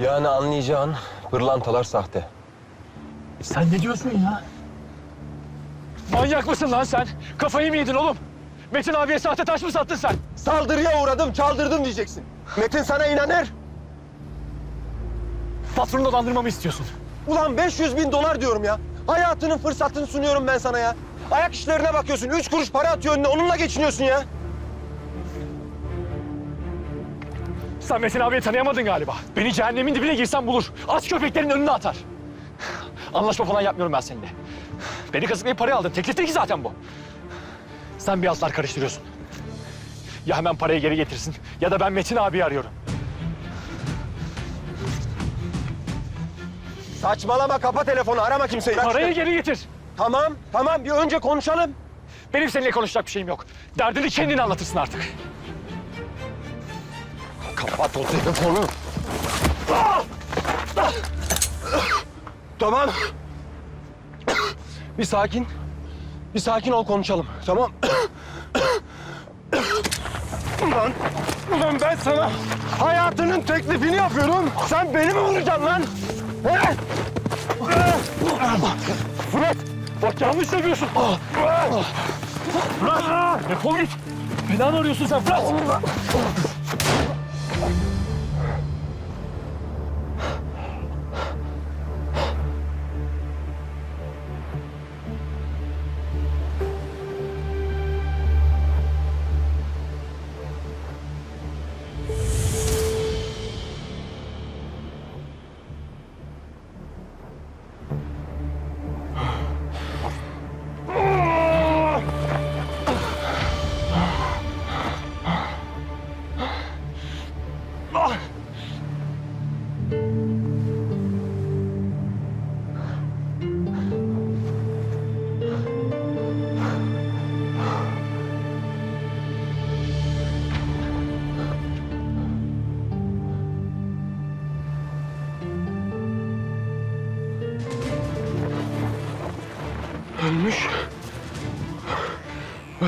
Yani anlayacağın pırlantalar sahte. Sen ne diyorsun ya? Manyak mısın lan sen? Kafayı mı yedin oğlum? Metin abiye sahte taş mı sattın sen? Saldırıya uğradım, çaldırdım diyeceksin. Metin sana inanır. Patronu dolandırmamı istiyorsun. Ulan 500 bin dolar diyorum ya. Hayatının fırsatını sunuyorum ben sana ya. Ayak işlerine bakıyorsun, üç kuruş para atıyor önüne, onunla geçiniyorsun ya. Sen Metin abiyi tanıyamadın galiba. Beni cehennemin dibine girsen bulur. Aç köpeklerin önüne atar. Anlaşma falan yapmıyorum ben seninle. Beni kazıklayıp parayı aldın. Teklif değil ki zaten bu. Sen bir altlar karıştırıyorsun. Ya hemen parayı geri getirsin ya da ben Metin abiyi arıyorum. Saçmalama, kapa telefonu, arama kimseyi. Parayı geri getir. Tamam, tamam. Bir önce konuşalım. Benim seninle konuşacak bir şeyim yok. Derdini kendin anlatırsın artık. Kapat o telefonu. Tamam. Bir sakin. Bir sakin ol konuşalım. Tamam. Ulan, ulan ben sana hayatının teklifini yapıyorum. Sen beni mi vuracaksın lan? He? Fırat! Bak yanlış yapıyorsun. Fırat! Defol git. Belanı arıyorsun sen Fırat. Thank you.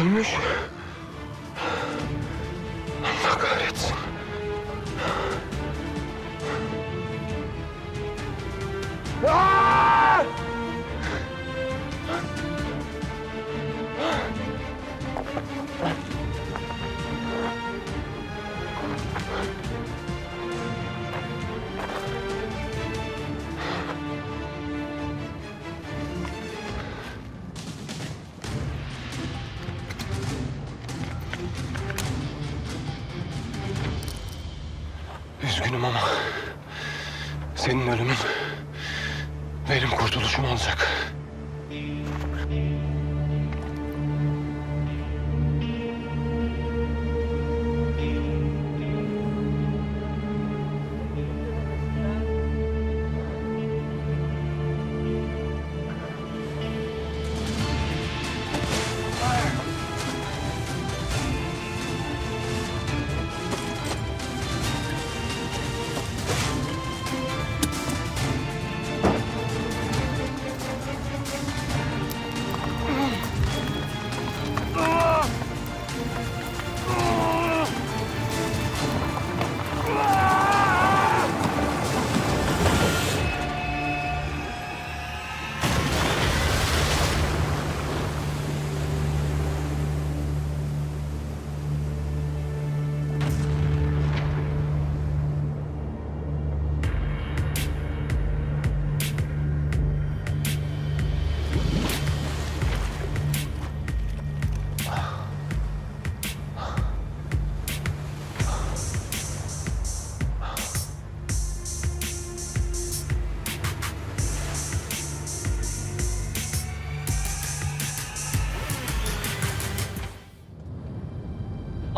Ölmüş. Allah kahretsin. Aa! Üzgünüm ama senin ölümün benim kurtuluşum olacak.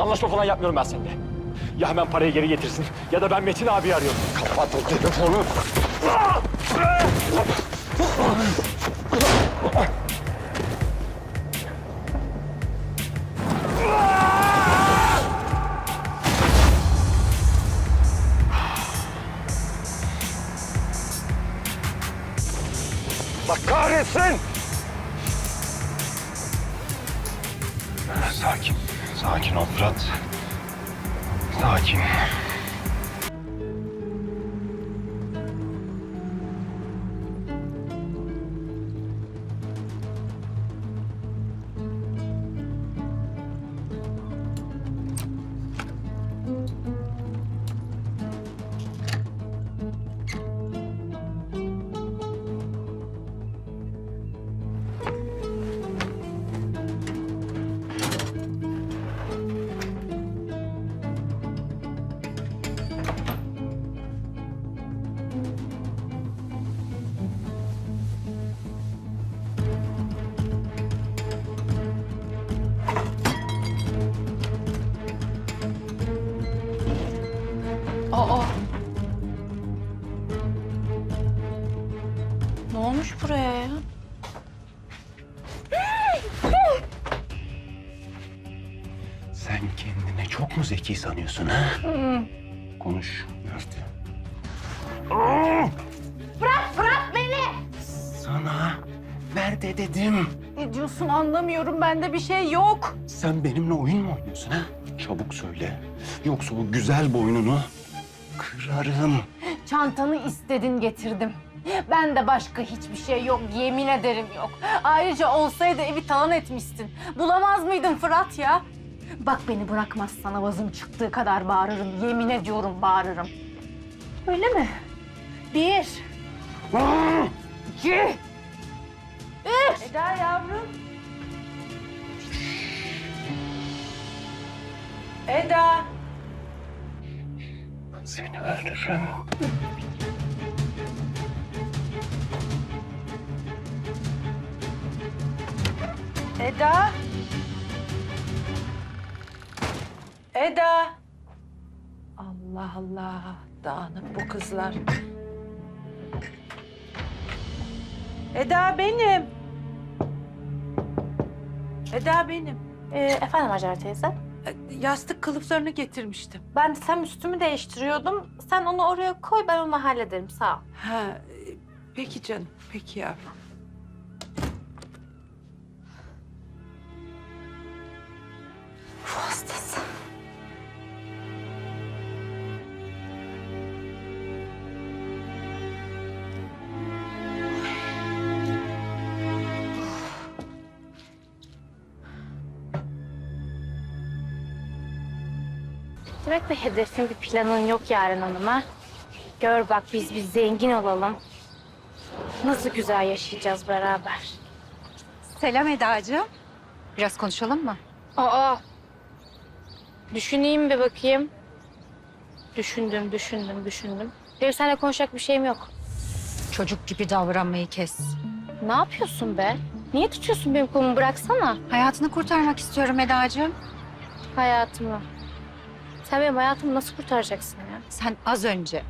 Anlaşma falan yapmıyorum ben seninle. Ya hemen parayı geri getirsin ya da ben Metin abiyi arıyorum. Kapat o telefonu. Bak kahretsin! Sakin, sakin ol Fırat. Sakin. Sanıyorsun ha? Konuş. Nerede? Bırak beni! Sana nerede dedim. Ne diyorsun anlamıyorum. Bende bir şey yok. Sen benimle oyun mu oynuyorsun ha? Çabuk söyle. Yoksa o güzel boynunu kırarım. Çantanı istedin getirdim. Ben de başka hiçbir şey yok. Yemin ederim yok. Ayrıca olsaydı evi talan etmişsin. Bulamaz mıydın Fırat ya? Bak beni bırakmazsan avazım çıktığı kadar bağırırım. Yemin ediyorum bağırırım. Öyle mi? Bir. İki. Üç. Eda yavrum. Eda. Seni öldürürüm. Eda. Eda. Allah Allah. Dağınık bu kızlar. Eda benim. Eda benim. Ee, efendim Hacer teyze? E, Yastık kılıflarını getirmiştim. Ben sen üstümü değiştiriyordum. Sen onu oraya koy, ben onu hallederim. Sağ ol. Ha, e, peki canım. Peki yavrum. Demek bir hedefin, bir planın yok Yaren Hanım'a. Gör bak biz bir zengin olalım. Nasıl güzel yaşayacağız beraber. Selam Eda'cığım. Biraz konuşalım mı? Aa. Düşüneyim bir bakayım. Düşündüm, düşündüm, düşündüm. Benim seninle konuşacak bir şeyim yok. Çocuk gibi davranmayı kes. Ne yapıyorsun be? Niye tutuyorsun benim kolumu? Bıraksana Hayatını kurtarmak istiyorum Eda'cığım. hayatımı. Sen benim hayatımı nasıl kurtaracaksın ya? Sen az önce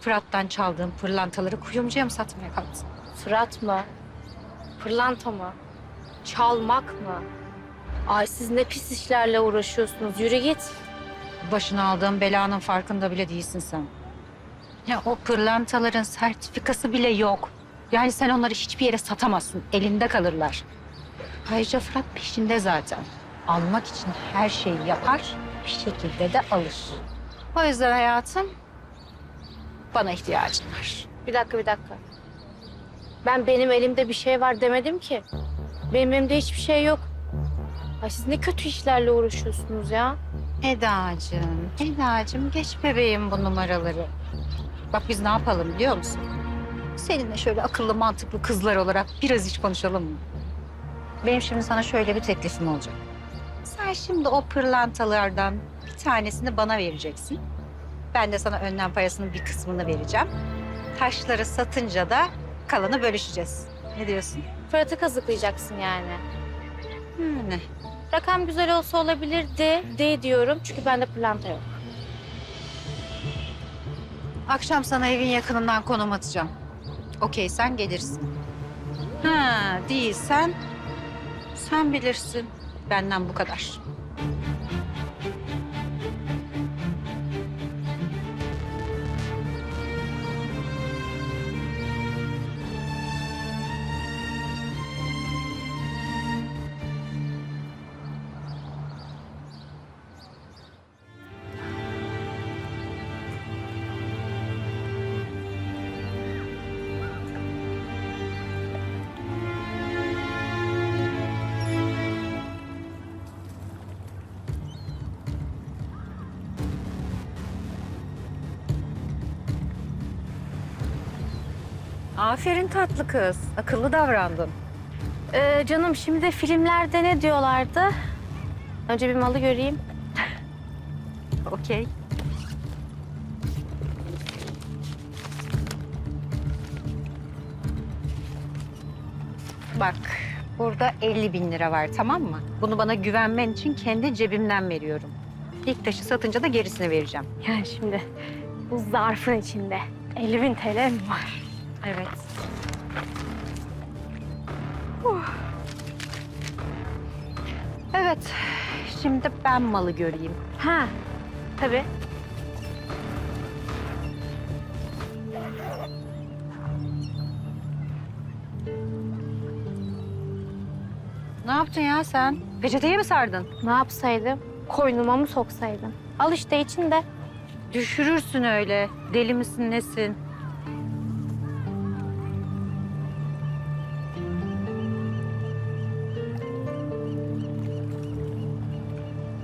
Fırat'tan çaldığın pırlantaları kuyumcuya mı satmaya kalktın? Fırat mı? Pırlanta mı? Çalmak mı? Ay siz ne pis işlerle uğraşıyorsunuz. Yürü git. Başına aldığın belanın farkında bile değilsin sen. Ya o pırlantaların sertifikası bile yok. Yani sen onları hiçbir yere satamazsın. Elinde kalırlar. Ayrıca Fırat peşinde zaten. Almak için her şeyi yapar, bir şekilde de alır. O yüzden hayatım bana ihtiyacın var. Bir dakika, bir dakika. Ben benim elimde bir şey var demedim ki. Benim elimde hiçbir şey yok. Ay siz ne kötü işlerle uğraşıyorsunuz ya. Eda'cığım, Eda'cığım geç bebeğim bu numaraları. Bak biz ne yapalım biliyor musun? Seninle şöyle akıllı mantıklı kızlar olarak biraz hiç konuşalım mı? Benim şimdi sana şöyle bir teklifim olacak. Sen şimdi o pırlantalardan bir tanesini bana vereceksin. Ben de sana önden parasının bir kısmını vereceğim. Taşları satınca da kalanı bölüşeceğiz. Ne diyorsun? Fırat'ı kazıklayacaksın yani. Hmm, Rakam güzel olsa olabilirdi. De diyorum çünkü bende pırlanta yok. Akşam sana evin yakınından konum atacağım. Okey sen gelirsin. Ha değilsen sen bilirsin. Benden bu kadar. Aferin tatlı kız. Akıllı davrandın. Ee, canım şimdi filmlerde ne diyorlardı? Önce bir malı göreyim. Okey. Bak burada 50 bin lira var tamam mı? Bunu bana güvenmen için kendi cebimden veriyorum. İlk taşı satınca da gerisini vereceğim. Yani şimdi Bu zarfın içinde 50 bin TL mi var? Evet. Evet. Şimdi ben malı göreyim. Ha, tabii. Ne yaptın ya sen? Peçeteye mi sardın? Ne yapsaydım? Koynuma mı soksaydım? Al işte içinde. Düşürürsün öyle. Deli misin nesin?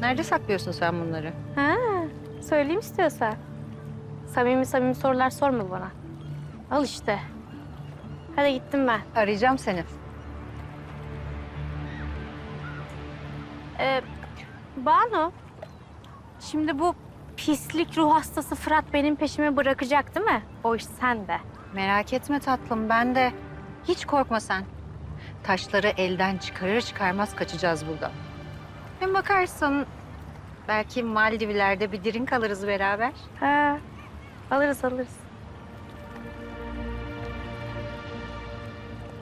Nerede saklıyorsun sen bunları? Ha, söyleyeyim istiyorsan. Samimi samimi sorular sorma bana. Al işte. Hadi gittim ben. Arayacağım seni. Ee, Banu, şimdi bu pislik ruh hastası Fırat benim peşimi bırakacak değil mi? O iş sende. Merak etme tatlım ben de. Hiç korkma sen. Taşları elden çıkarır çıkarmaz kaçacağız buradan. Hem bakarsın belki Maldivler'de bir drink alırız beraber. Ha, alırız alırız.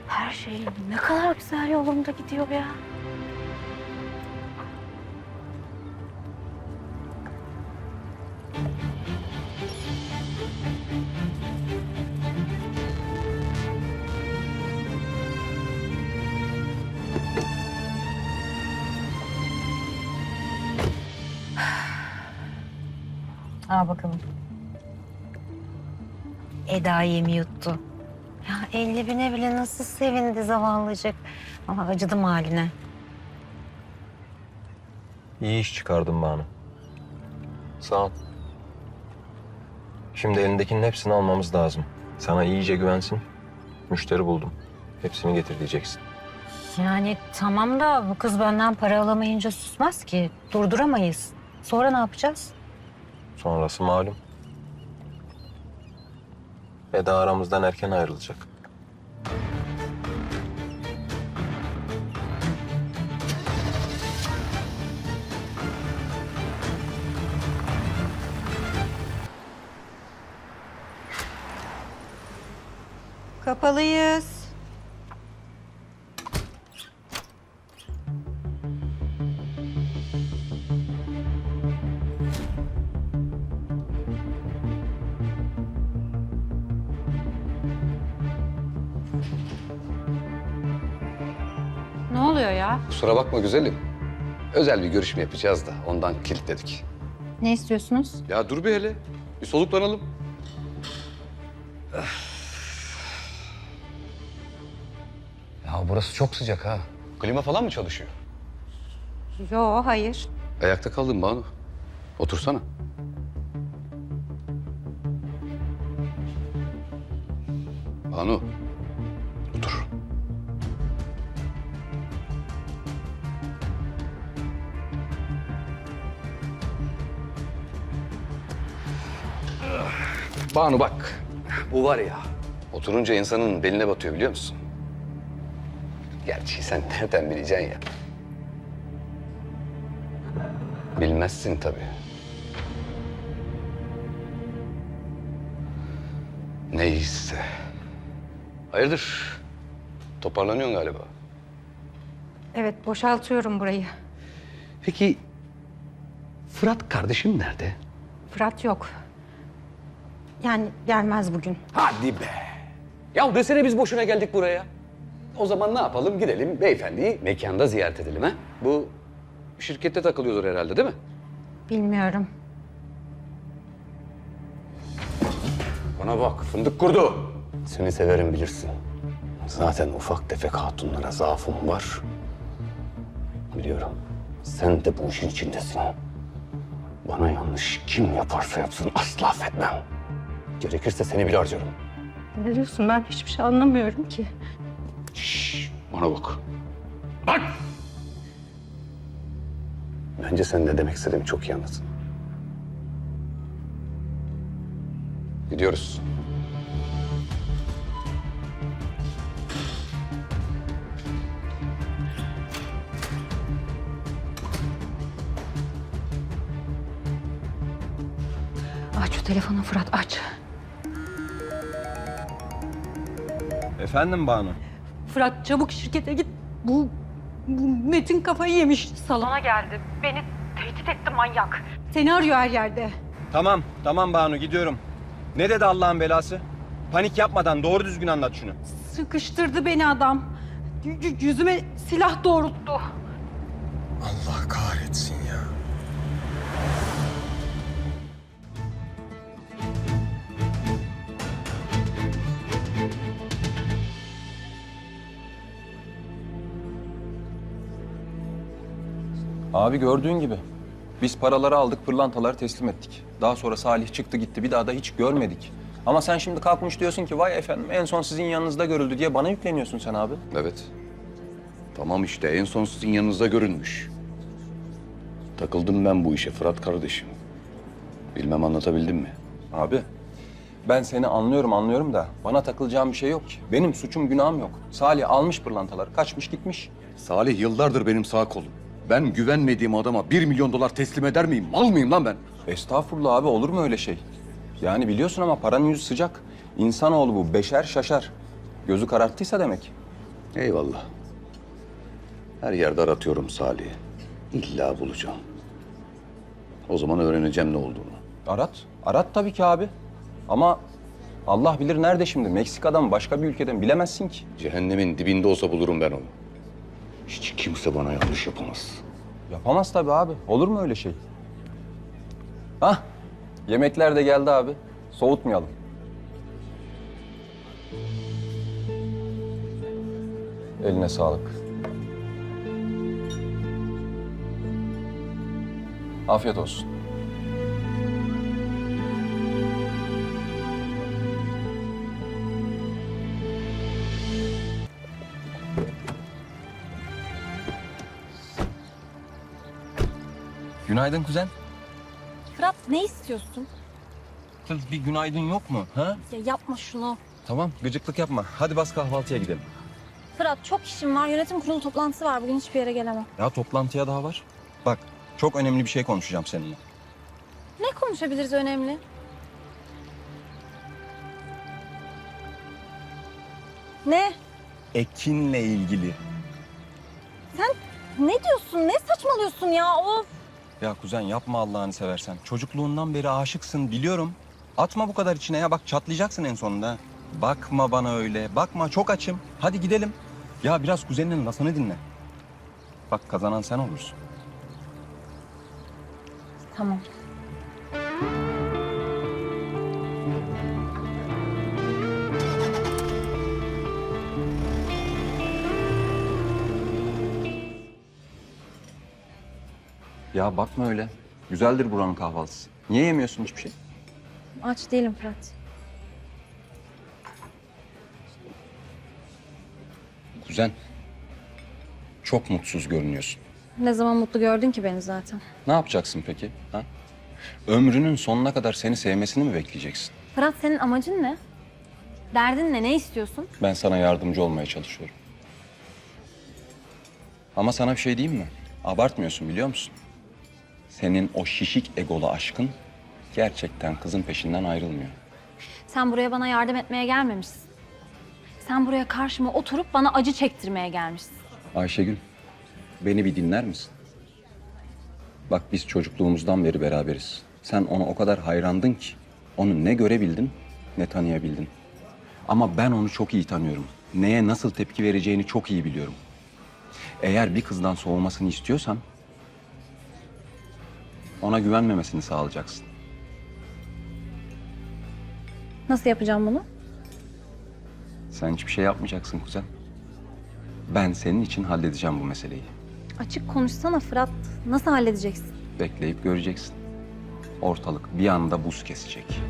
Her şey ne kadar güzel yolunda gidiyor ya. Al bakalım. Eda yemi yuttu. Ya elli bine bile nasıl sevindi zavallıcık. Ama acıdım haline. İyi iş çıkardın Banu. Sağ ol. Şimdi elindekinin hepsini almamız lazım. Sana iyice güvensin. Müşteri buldum. Hepsini getir diyeceksin. Yani tamam da bu kız benden para alamayınca susmaz ki. Durduramayız. Sonra ne yapacağız? Sonrası malum. Eda aramızdan erken ayrılacak. Kapalıyız. Kusura bakma güzelim. Özel bir görüşme yapacağız da ondan kilitledik. Ne istiyorsunuz? Ya dur bir hele. Bir soluklanalım. Ya burası çok sıcak ha. Klima falan mı çalışıyor? Yo, hayır. Ayakta kaldın Banu. Otursana. Banu. Banu bak. Bu var ya. Oturunca insanın beline batıyor biliyor musun? Gerçi sen nereden bileceksin ya? Bilmezsin tabii. Neyse. Hayırdır? Toparlanıyorsun galiba. Evet, boşaltıyorum burayı. Peki Fırat kardeşim nerede? Fırat yok. Yani gelmez bugün. Hadi be. Ya desene biz boşuna geldik buraya. O zaman ne yapalım? Gidelim beyefendiyi mekanda ziyaret edelim ha? Bu şirkette takılıyordur herhalde değil mi? Bilmiyorum. Bana bak fındık kurdu. Seni severim bilirsin. Zaten ufak tefek hatunlara zaafım var. Biliyorum. Sen de bu işin içindesin. Bana yanlış kim yaparsa yapsın asla affetmem. Gerekirse seni bile harcarım. Ne diyorsun? Ben hiçbir şey anlamıyorum ki. Şşş, bana bak. Bak! Bence sen ne demek istediğimi çok iyi anladın. Gidiyoruz. Aç şu telefonu Fırat aç. Efendim Banu? Fırat çabuk şirkete git. Bu, bu Metin kafayı yemiş. Salona geldi. Beni tehdit etti manyak. Seni arıyor her yerde. Tamam, tamam Banu gidiyorum. Ne dedi Allah'ın belası? Panik yapmadan doğru düzgün anlat şunu. Sıkıştırdı beni adam. Y- y- yüzüme silah doğrulttu. Abi gördüğün gibi. Biz paraları aldık, pırlantaları teslim ettik. Daha sonra Salih çıktı gitti, bir daha da hiç görmedik. Ama sen şimdi kalkmış diyorsun ki vay efendim en son sizin yanınızda görüldü diye bana yükleniyorsun sen abi. Evet. Tamam işte en son sizin yanınızda görünmüş. Takıldım ben bu işe Fırat kardeşim. Bilmem anlatabildim mi? Abi ben seni anlıyorum anlıyorum da bana takılacağım bir şey yok ki. Benim suçum günahım yok. Salih almış pırlantaları, kaçmış gitmiş. Salih yıllardır benim sağ kolum. Ben güvenmediğim adama bir milyon dolar teslim eder miyim? Mal mıyım lan ben? Estağfurullah abi olur mu öyle şey? Yani biliyorsun ama paranın yüzü sıcak. İnsanoğlu bu beşer şaşar. Gözü kararttıysa demek. Eyvallah. Her yerde aratıyorum Salih'i. İlla bulacağım. O zaman öğreneceğim ne olduğunu. Arat. Arat tabii ki abi. Ama Allah bilir nerede şimdi? Meksika'dan başka bir ülkeden bilemezsin ki. Cehennemin dibinde olsa bulurum ben onu. Hiç kimse bana yanlış yapamaz. Yapamaz tabii abi. Olur mu öyle şey? Hah. Yemekler de geldi abi. Soğutmayalım. Eline sağlık. Afiyet olsun. Günaydın kuzen. Fırat ne istiyorsun? Kız bir günaydın yok mu? Ha? Ya yapma şunu. Tamam, gıcıklık yapma. Hadi bas kahvaltıya gidelim. Fırat çok işim var. Yönetim kurulu toplantısı var. Bugün hiçbir yere gelemem. Ya toplantıya daha var. Bak, çok önemli bir şey konuşacağım seninle. Ne konuşabiliriz önemli? Ne? Ekin'le ilgili. Ne diyorsun? Ne saçmalıyorsun ya? Of. Ya kuzen yapma Allah'ını seversen. Çocukluğundan beri aşıksın biliyorum. Atma bu kadar içine ya. Bak çatlayacaksın en sonunda. Bakma bana öyle. Bakma çok açım. Hadi gidelim. Ya biraz kuzeninin lafını dinle. Bak kazanan sen olursun. Tamam. Ya bakma öyle. Güzeldir buranın kahvaltısı. Niye yemiyorsun hiçbir şey? Aç değilim Fırat. Kuzen. Çok mutsuz görünüyorsun. Ne zaman mutlu gördün ki beni zaten? Ne yapacaksın peki? Ha? Ömrünün sonuna kadar seni sevmesini mi bekleyeceksin? Fırat senin amacın ne? Derdin ne? Ne istiyorsun? Ben sana yardımcı olmaya çalışıyorum. Ama sana bir şey diyeyim mi? Abartmıyorsun biliyor musun? Senin o şişik egolu aşkın gerçekten kızın peşinden ayrılmıyor. Sen buraya bana yardım etmeye gelmemişsin. Sen buraya karşıma oturup bana acı çektirmeye gelmişsin. Ayşegül, beni bir dinler misin? Bak biz çocukluğumuzdan beri beraberiz. Sen ona o kadar hayrandın ki onu ne görebildin ne tanıyabildin. Ama ben onu çok iyi tanıyorum. Neye nasıl tepki vereceğini çok iyi biliyorum. Eğer bir kızdan soğumasını istiyorsan ona güvenmemesini sağlayacaksın. Nasıl yapacağım bunu? Sen hiçbir şey yapmayacaksın kuzen. Ben senin için halledeceğim bu meseleyi. Açık konuşsana Fırat. Nasıl halledeceksin? Bekleyip göreceksin. Ortalık bir anda buz kesecek.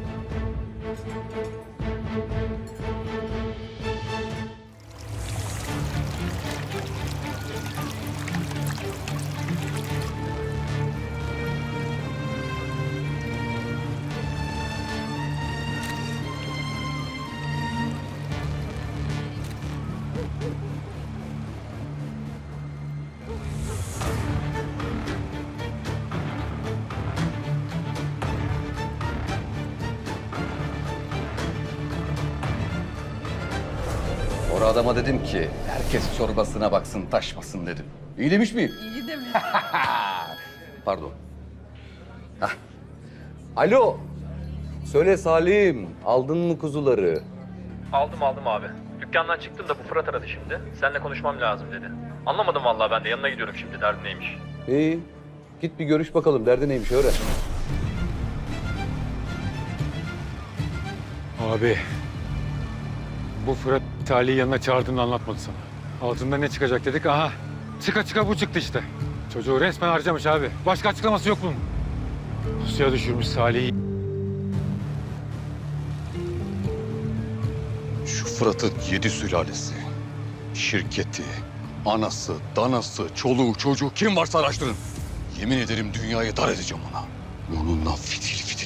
Adama dedim ki herkes çorbasına baksın taşmasın dedim. İyi demiş miyim? İyi demiş. Pardon. Hah. Alo. Söyle Salim, aldın mı kuzuları? Aldım aldım abi. Dükkandan çıktım da bu Fırat aradı şimdi. Seninle konuşmam lazım dedi. Anlamadım vallahi ben de yanına gidiyorum şimdi derdi neymiş. İyi. Git bir görüş bakalım derdi neymiş öğren. Abi. Bu Fırat Salih'i yanına çağırdığını anlatmadı sana. Altında ne çıkacak dedik. Aha. Çıka çıka bu çıktı işte. Çocuğu resmen harcamış abi. Başka açıklaması yok bunun. Suya düşürmüş Salih'i. Şu Fırat'ın yedi sülalesi, şirketi, anası, danası, çoluğu, çocuğu kim varsa araştırın. Yemin ederim dünyayı dar edeceğim ona. Onunla fitil fitil